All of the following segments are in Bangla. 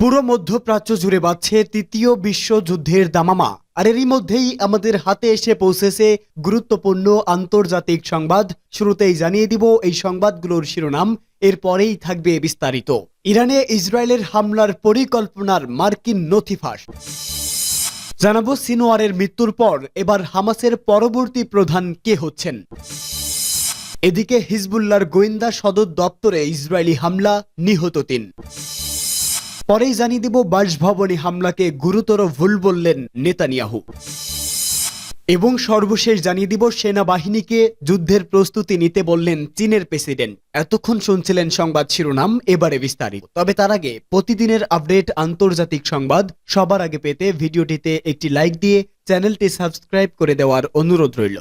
পুরো মধ্যপ্রাচ্য জুড়ে বাড়ছে তৃতীয় বিশ্বযুদ্ধের দামামা। আর এরই মধ্যেই আমাদের হাতে এসে পৌঁছেছে গুরুত্বপূর্ণ আন্তর্জাতিক সংবাদ। শুরুতেই জানিয়ে দিব এই সংবাদগুলোর শিরোনাম, এরপরেই থাকবে বিস্তারিত। ইরানে ইসরায়েলের হামলার পরিকল্পনার মার্কিন নথি ফাঁস জানাব সিনোয়ারের মৃত্যুর পর এবার হামাসের পরবর্তী প্রধান কে হচ্ছেন। এদিকে হিজবুল্লার গোয়েন্দা সদর দপ্তরে ইসরায়েলি হামলা নিহত তিন। পরেই জানিয়ে দিব বাসভবনে হামলাকে গুরুতর ভুল বললেন নেতানিয়াহু। এবং সর্বশেষ জানিয়ে দিব সেনাবাহিনীকে যুদ্ধের প্রস্তুতি নিতে বললেন চীনের প্রেসিডেন্ট। এতক্ষণ শুনছিলেন সংবাদ শিরোনাম, এবারে বিস্তারিত। তবে তার আগে প্রতিদিনের আপডেট আন্তর্জাতিক সংবাদ, সবার আগে পেতে ভিডিওটিতে একটি লাইক দিয়ে চ্যানেলটি সাবস্ক্রাইব করে দেওয়ার অনুরোধ রইল।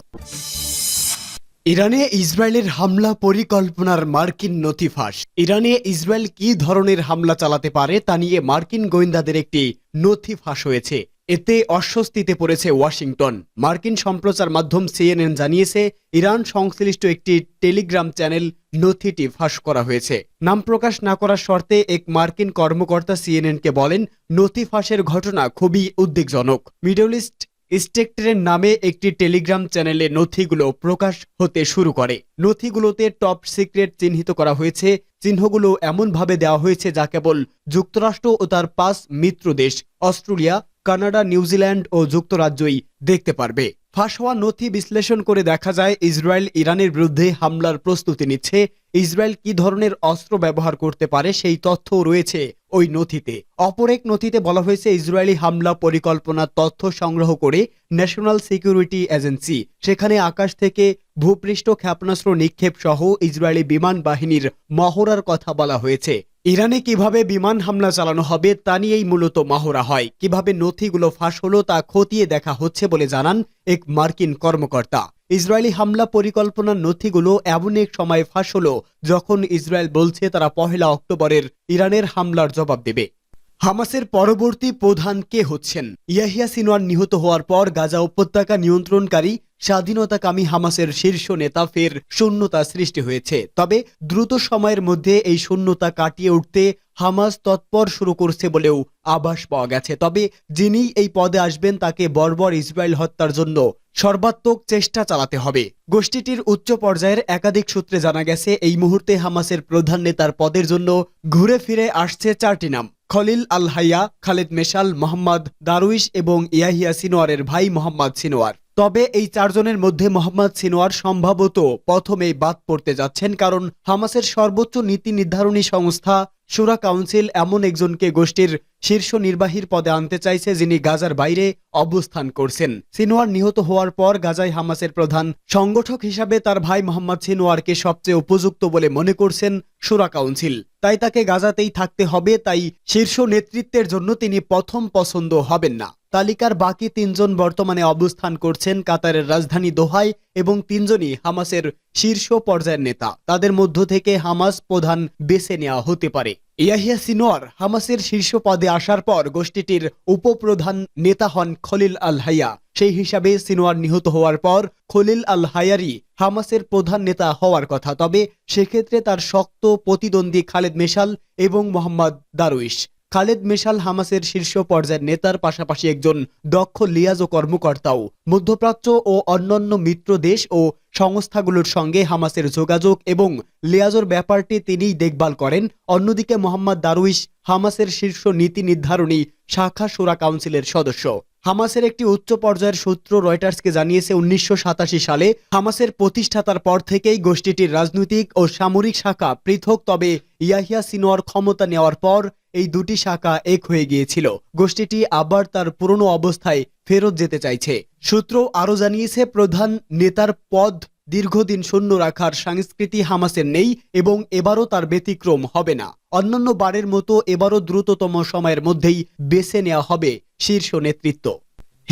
ইরানে ইসরায়েলের হামলা পরিকল্পনার মার্কিন নথি ফাঁস ইরানে ইসরায়েল কি ধরনের হামলা চালাতে পারে তা নিয়ে মার্কিন গোয়েন্দাদের একটি নথি ফাঁস হয়েছে। এতে অস্বস্তিতে পড়েছে ওয়াশিংটন। মার্কিন সম্প্রচার মাধ্যম সিএনএন জানিয়েছে, ইরান সংশ্লিষ্ট একটি টেলিগ্রাম চ্যানেল নথিটি ফাঁস করা হয়েছে। নাম প্রকাশ না করার শর্তে এক মার্কিন কর্মকর্তা সিএনএনকে বলেন নথি ফাঁসের ঘটনা খুবই উদ্বেগজনক। মিডল ইস্ট স্টেক্টরের নামে একটি টেলিগ্রাম চ্যানেলে নথিগুলো প্রকাশ হতে শুরু করে। নথিগুলোতে টপ সিক্রেট চিহ্নিত করা হয়েছে। চিহ্নগুলো এমনভাবে দেওয়া হয়েছে যা কেবল যুক্তরাষ্ট্র ও তার পাঁচ মিত্র দেশ, অস্ট্রেলিয়া কানাডা নিউজিল্যান্ড ও যুক্তরাজ্যই দেখতে পারবে। ফাঁস হওয়া নথি বিশ্লেষণ করে দেখা যায়, ইসরায়েল ইরানের বিরুদ্ধে হামলার প্রস্তুতি নিচ্ছে। ইসরায়েল কি ধরনের অস্ত্র ব্যবহার করতে পারে সেই তথ্য রয়েছে ওই নথিতে। অপর এক নথিতে বলা হয়েছে, ইসরায়েলি হামলা পরিকল্পনার তথ্য সংগ্রহ করে ন্যাশনাল সিকিউরিটি এজেন্সি। সেখানে আকাশ থেকে ভূপৃষ্ঠ ক্ষেপণাস্ত্র নিক্ষেপ সহ ইসরায়েলি বিমান বাহিনীর মহড়ার কথা বলা হয়েছে। ইরানে কীভাবে বিমান হামলা চালানো হবে তা নিয়েই মূলত মহড়া হয়। কীভাবে নথিগুলো ফাঁস হলো তা খতিয়ে দেখা হচ্ছে বলে জানান এক মার্কিন কর্মকর্তা। ইসরায়েলি হামলা পরিকল্পনার নথিগুলো এমন এক সময় ফাঁস হলো যখন ইসরায়েল বলছে তারা পহেলা অক্টোবরের ইরানের হামলার জবাব দেবে। হামাসের পরবর্তী প্রধান কে হচ্ছেন? ইয়াহিয়া সিনোয়ার নিহত হওয়ার পর গাজা উপত্যকা নিয়ন্ত্রণকারী, স্বাধীনতাকামী হামাসের শীর্ষ নেতা ফের শূন্যতা সৃষ্টি হয়েছে। তবে দ্রুত সময়ের মধ্যে এই শূন্যতা কাটিয়ে উঠতে হামাস তৎপর শুরু করছে বলেও আভাস পাওয়া গেছে। তবে যিনি এই পদে আসবেন তাকে বর্বর ইসরায়েল হত্যার জন্য সর্বাত্মক চেষ্টা চালাতে হবে। গোষ্ঠীটির উচ্চ পর্যায়ের একাধিক সূত্রে জানা গেছে, এই মুহূর্তে হামাসের প্রধান নেতার পদের জন্য ঘুরে ফিরে আসছে চারটি নাম। খলিল আল হাইয়া খালেদ মেশাল মোহাম্মদ দারুইশ এবং ইয়াহিয়া সিনোয়ারের ভাই মোহাম্মদ সিনোয়ার তবে এই চারজনের মধ্যে মোহাম্মদ সিনোয়ার সম্ভবত প্রথমেই বাদ পড়তে যাচ্ছেন কারণ হামাসের সর্বোচ্চ নীতি নির্ধারণী সংস্থা সুরা কাউন্সিল এমন একজনকে গোষ্ঠীর শীর্ষ নির্বাহীর পদে আনতে চাইছে যিনি গাজার বাইরে অবস্থান করছেন। সিনোয়ার নিহত হওয়ার পর গাজায় হামাসের প্রধান সংগঠক হিসাবে তার ভাই মোহাম্মদ সিনোয়ারকে সবচেয়ে উপযুক্ত বলে মনে করছেন সুরা কাউন্সিল। তাই তাকে গাজাতেই থাকতে হবে, তাই শীর্ষ নেতৃত্বের জন্য তিনি প্রথম পছন্দ হবেন না। তালিকার বাকি তিনজন বর্তমানে অবস্থান করছেন কাতারের রাজধানী দোহায় এবং তিনজনই হামাসের শীর্ষ পর্যায়ের নেতা। তাদের মধ্য থেকে হামাস প্রধান বেছে নেওয়া হতে পারে। ইয়াহিয়া সিনোয়ার হামাসের শীর্ষ পদে আসার পর গোষ্ঠীটির উপপ্রধান নেতা হন খলিল আল হাইয়া। সেই হিসাবে সিনোয়ার নিহত হওয়ার পর খলিল আল হায়ারি হামাসের প্রধান নেতা হওয়ার কথা। তবে সেক্ষেত্রে তার শক্ত প্রতিদ্বন্দ্বী খালেদ মেশাল এবং মোহাম্মদ দারুইশ। খালেদ মেশাল হামাসের শীর্ষ পর্যায়ের নেতার পাশাপাশি একজন দক্ষ লিয়াজ ও কর্মকর্তাও। মধ্যপ্রাচ্য ও অন্যান্য মিত্র দেশ ও সংস্থাগুলোর সঙ্গে হামাসের যোগাযোগ এবং লিয়াজোর ব্যাপারটি তিনিই দেখভাল করেন। অন্যদিকে মোহাম্মদ দারুইশ হামাসের শীর্ষ নীতি নির্ধারণী শাখা সুরা কাউন্সিলের সদস্য। হামাসের একটি উচ্চ পর্যায়ের সূত্র রয়টার্সকে জানিয়েছে, উনিশশো সাতাশি সালে হামাসের প্রতিষ্ঠাতার পর থেকেই গোষ্ঠীটির রাজনৈতিক ও সামরিক শাখা পৃথক, তবে ইয়াহিয়া সিনোয়ার ক্ষমতা নেওয়ার পর এই দুটি শাখা এক হয়ে গিয়েছিল। গোষ্ঠীটি আবার তার পুরনো অবস্থায় ফেরত যেতে চাইছে। সূত্র আরও জানিয়েছে, প্রধান নেতার পদ দীর্ঘদিন শূন্য রাখার সংস্কৃতি হামাসের নেই এবং এবারও তার ব্যতিক্রম হবে না। অন্যান্য বারের মতো এবারও দ্রুততম সময়ের মধ্যেই বেছে নেওয়া হবে শীর্ষ নেতৃত্ব।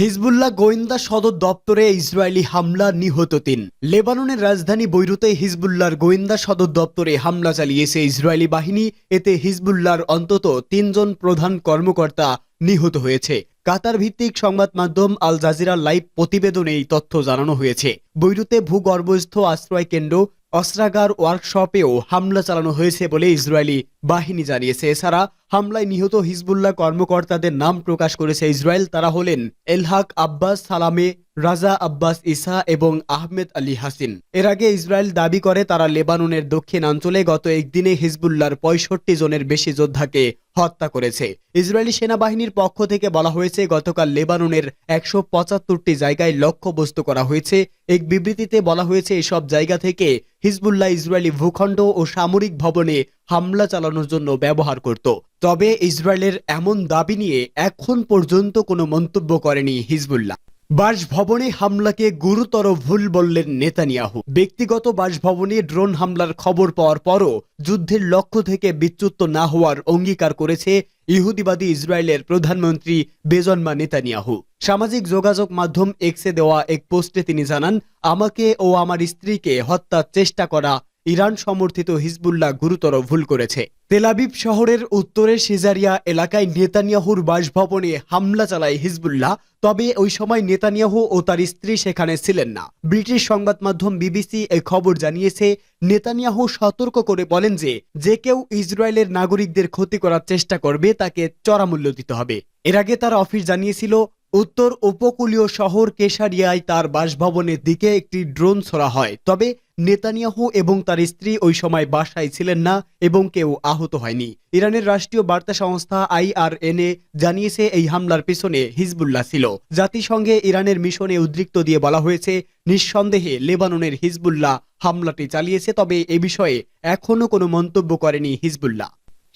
হিজবুল্লাহ গোয়েন্দা সদর দপ্তরে ইসরায়েলি হামলা নিহত তিন। লেবাননের রাজধানী বৈরুতে হিজবুল্লাহর গোয়েন্দা সদর দপ্তরে হামলা চালিয়েছে ইসরায়েলি বাহিনী। এতে হিজবুল্লাহর অন্তত তিনজন প্রধান কর্মকর্তা নিহত হয়েছে। কাতার ভিত্তিক সংবাদ মাধ্যম আল জাজিরার লাইভ প্রতিবেদনে এই তথ্য জানানো হয়েছে। বৈরুতে ভূগর্ভস্থ আশ্রয় কেন্দ্র, অস্ত্রাগার ওয়ার্কশপেও হামলা চালানো হয়েছে বলে ইসরায়েলি বাহিনী জানিয়েছে। এছাড়া হামলায় নিহত হিজবুল্লাহ কর্মকর্তাদের নাম প্রকাশ করেছে ইসরায়েল। তারা হলেন এলহাক আব্বাস, সালামে রাজা আব্বাস ইসা এবং আহমেদ আলী হাসিন। এর আগে ইসরায়েল দাবি করে তারা লেবাননের দক্ষিণাঞ্চলে গত একদিনে হিজবুল্লাহর পঁয়ষট্টি জনের বেশি যোদ্ধাকে হত্যা করেছে। ইসরায়েলি সেনাবাহিনীর পক্ষ থেকে বলা হয়েছে, গতকাল লেবাননের একশো পঁচাত্তরটি জায়গায় লক্ষ্যবস্তু করা হয়েছে। এক বিবৃতিতে বলা হয়েছে, এসব জায়গা থেকে হিজবুল্লাহ ইসরায়েলি ভূখণ্ড ও সামরিক ভবনে হামলা চালানোর জন্য ব্যবহার করত। তবে ইসরায়েলের এমন দাবি নিয়ে এখন পর্যন্ত কোনো মন্তব্য করেনি হিজবুল্লাহ। বাসভবনে হামলাকে গুরুতর ভুল বললেন নেতানিয়াহু। ব্যক্তিগত বাসভবনে ড্রোন হামলার খবর পাওয়ার পরও যুদ্ধের লক্ষ্য থেকে বিচ্যুত না হওয়ার অঙ্গীকার করেছে ইহুদিবাদী ইসরায়েলের প্রধানমন্ত্রী বেজন্মা নেতানিয়াহু। সামাজিক যোগাযোগ মাধ্যম এক্সে দেওয়া এক পোস্টে তিনি জানান, আমাকে ও আমার স্ত্রীকে হত্যার চেষ্টা করা ইরান সমর্থিত হিজবুল্লাহ গুরুতর ভুল করেছে। তেলাবিব শহরের উত্তরে সিজারিয়া এলাকায় নেতানিয়াহুর বাসভবনে হামলা চালায় হিজবুল্লাহ, তবে ওই সময় নেতানিয়াহু ও তার স্ত্রী সেখানে ছিলেন না। ব্রিটিশ সংবাদ মাধ্যম বিবিসি এই খবর জানিয়েছে, নেতানিয়াহু সতর্ক করে বলেন যে যে কেউ ইসরায়েলের নাগরিকদের ক্ষতি করার চেষ্টা করবে, তাকে চড়া মূল্য দিতে হবে। এর আগে তার অফিস জানিয়েছিল, উত্তর উপকূলীয় শহর কেশারিয়ায় তার বাসভবনের দিকে একটি ড্রোন ছোড়া হয়। তবে নেতানিয়াহু এবং তার স্ত্রী ওই সময় বাসায় ছিলেন না এবং কেউ আহত হয়নি। ইরানের রাষ্ট্রীয় বার্তা সংস্থা আইআরএনএ জানিয়েছে, এই হামলার পিছনে হিজবুল্লাহ ছিল। জাতিসংঘে ইরানের মিশনে উদ্রিক্ত দিয়ে বলা হয়েছে, নিঃসন্দেহে লেবাননের হিজবুল্লাহ হামলাটি চালিয়েছে, তবে এ বিষয়ে এখনও কোনো মন্তব্য করেনি হিজবুল্লাহ।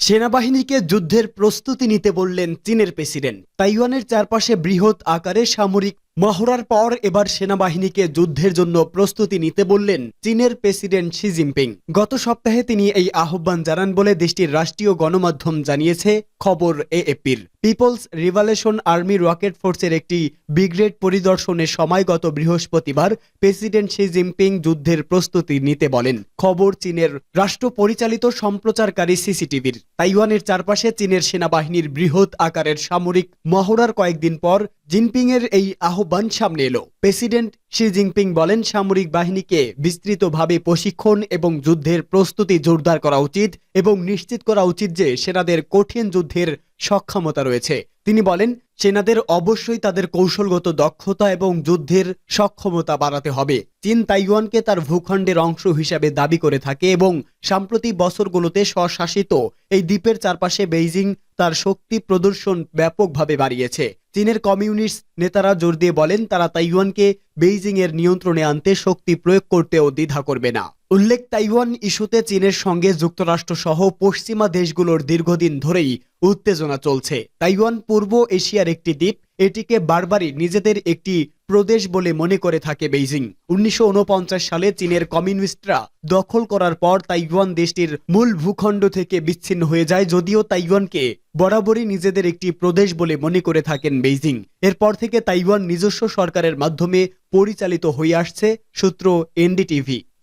সেনাবাহিনীকে যুদ্ধের প্রস্তুতি নিতে বললেন চীনের প্রেসিডেন্ট। তাইওয়ানের চারপাশে বৃহৎ আকারে সামরিক মহড়ার পর এবার সেনাবাহিনীকে যুদ্ধের জন্য প্রস্তুতি নিতে বললেন চীনের প্রেসিডেন্ট শি জিনপিং। গত সপ্তাহে তিনি এই আহ্বান জানান বলে দেশটির রাষ্ট্রীয় গণমাধ্যম জানিয়েছে খবর এএপির। পিপলস রিভালেশন আর্মি রকেট ফোর্সের একটি ব্রিগেড পরিদর্শনের সময় গত বৃহস্পতিবার প্রেসিডেন্ট শি জিনপিং যুদ্ধের প্রস্তুতি নিতে বলেন। খবর চীনের রাষ্ট্র পরিচালিত সম্প্রচারকারী সিসিটিভির। তাইওয়ানের চারপাশে চীনের সেনাবাহিনীর বৃহৎ আকারের সামরিক মহড়ার কয়েকদিন পর জিনপিং এর এই আহ্বান সামনে এলো। প্রেসিডেন্ট শি জিনপিং বলেন, সামরিক বাহিনীকে বিস্তৃতভাবে প্রশিক্ষণ এবং যুদ্ধের প্রস্তুতি জোরদার করা উচিত এবং নিশ্চিত করা উচিত যে সেনাদের কঠিন যুদ্ধের সক্ষমতা রয়েছে। তিনি বলেন, সেনাদের অবশ্যই তাদের কৌশলগত দক্ষতা এবং যুদ্ধের সক্ষমতা বাড়াতে হবে। চীন তাইওয়ানকে তার ভূখণ্ডের অংশ হিসাবে দাবি করে থাকে এবং সাম্প্রতিক বছরগুলোতে স্বশাসিত এই দ্বীপের চারপাশে বেইজিং তার শক্তি প্রদর্শন ব্যাপকভাবে বাড়িয়েছে। চীনের কমিউনিস্ট নেতারা জোর দিয়ে বলেন, তারা তাইওয়ানকে বেইজিং এর নিয়ন্ত্রণে আনতে শক্তি প্রয়োগ করতেও দ্বিধা করবে না। উল্লেখ তাইওয়ান ইস্যুতে চীনের সঙ্গে যুক্তরাষ্ট্র সহ পশ্চিমা দেশগুলোর দীর্ঘদিন ধরেই উত্তেজনা চলছে। তাইওয়ান পূর্ব এশিয়ার একটি দ্বীপ, এটিকে বারবারই নিজেদের একটি প্রদেশ বলে মনে করে থাকে বেইজিং। উনিশশো উনপঞ্চাশ সালে চীনের কমিউনিস্টরা দখল করার পর তাইওয়ান দেশটির মূল ভূখণ্ড থেকে বিচ্ছিন্ন হয়ে যায়, যদিও তাইওয়ানকে বরাবরই নিজেদের একটি প্রদেশ বলে মনে করে থাকেন বেইজিং। এরপর থেকে তাইওয়ান নিজস্ব সরকারের মাধ্যমে পরিচালিত হয়ে আসছে, সূত্র এনডিটিভি।